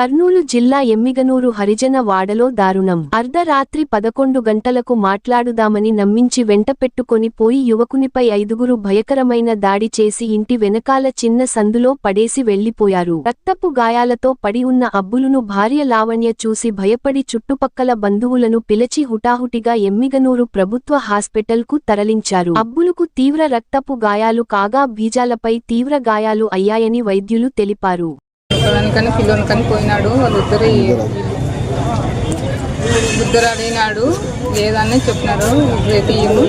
కర్నూలు జిల్లా ఎమ్మిగనూరు హరిజన వాడలో దారుణం. అర్ధరాత్రి పదకొండు గంటలకు మాట్లాడుదామని నమ్మించి వెంటపెట్టుకొని పోయి యువకునిపై ఐదుగురు భయకరమైన దాడి చేసి ఇంటి వెనకాల చిన్న సందులో పడేసి వెళ్ళిపోయారు రక్తపు గాయాలతో పడి ఉన్న అబ్బులును భార్య లావణ్య చూసి భయపడి చుట్టుపక్కల బంధువులను పిలిచి హుటాహుటిగా ఎమ్మిగనూరు ప్రభుత్వ హాస్పిటల్కు తరలించారు. అబ్బులుకు తీవ్ర రక్తపు గాయాలు కాగా బీజాలపై తీవ్ర గాయాలు అయ్యాయని వైద్యులు తెలిపారు. కానీ పిల్లోని కానీ పోయినాడు. వాళ్ళిద్దరు ఇద్దరు అడిగినాడు లేదని చెప్పినారు. రేపు ఇయ్యము.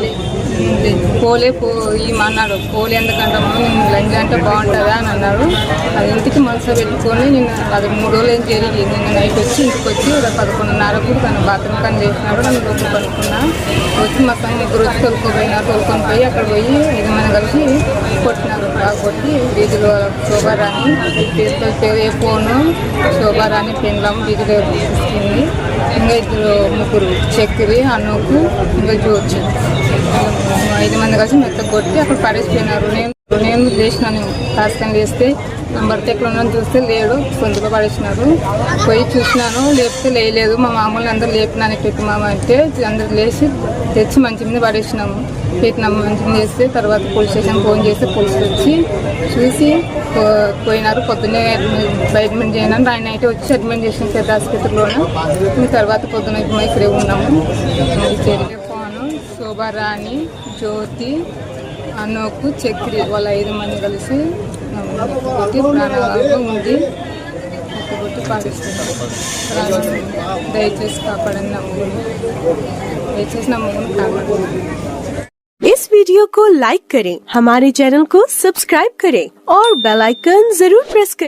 పోలే పో ఇమ్మన్నాడు పోలే ఎందుకంటాము నేను లంచ్ అంటే బాగుంటుందా అని అన్నాడు అది ఇంటికి మనసు పెట్టుకొని నేను అది మూడు రోజులు ఏం జరిగి నిన్న నైట్ వచ్చి ఇంటికి వచ్చి పదకొండున్నరకు తను బాత్రూమ్ కానీ చేసినాడు నన్ను లోపల కనుక్కున్నా వచ్చి మా పని ముగ్గురు వచ్చి తోలుకోపోయినారు తోలుకొని పోయి అక్కడ పోయి ఐదు మంది కలిసి కొట్టినారు. బాగా కొట్టి వీధిలో శోభారాణి తీసుకొచ్చి ఫోను శోభారాణి పెండ్లం వీధిలో తీసుకుంది ఇంకా ఇద్దరు ముగ్గురు చక్కెరి అన్నకు ఇంకా జ్యోతి ఐదు మంది కలిసి మెత్త కొట్టి అక్కడ పడేసిపోయినారు నేను నేను లేచినాను కాస్తం చేస్తే నంబర్ ఎక్కడ ఉన్నాను చూస్తే లేడు సొంతగా పడేసినారు. పోయి చూసినాను లేపితే లేయలేదు. మా మామూలు అందరూ లేపినాను పెట్టి మామ అంటే అందరు లేచి తెచ్చి మంచి మీద పడేసినాము. పెట్టినాము మంచి మీద చేస్తే తర్వాత పోలీస్ స్టేషన్ ఫోన్ చేస్తే పోలీసులు వచ్చి చూసి పో- పోయినారు. పొద్దున్నే అడ్మిట్ చేయను ఆయన అయితే వచ్చి అడ్మిట్ చేసిన పెద్ద ఆసుపత్రిలోను. తర్వాత పొద్దున్న ఇప్పుడు ఇక్కడే ఉన్నాము. శోభారాణి జ్యోతి అనోకు చక్రి వాళ్ళ ఐదు మంది కలిసి కొట్టి ప్రాణాలు ఉంది కొట్టి పాటిస్తున్నారు ప్రాణాలు దయచేసి కాపాడండి నమ్ముకుని దయచేసి నమ్ముకుని కాపాడండి इस वीडियो को लाइक करें हमारे चैनल को सब्सक्राइब करें और बेल आइकन जरूर प्रेस करें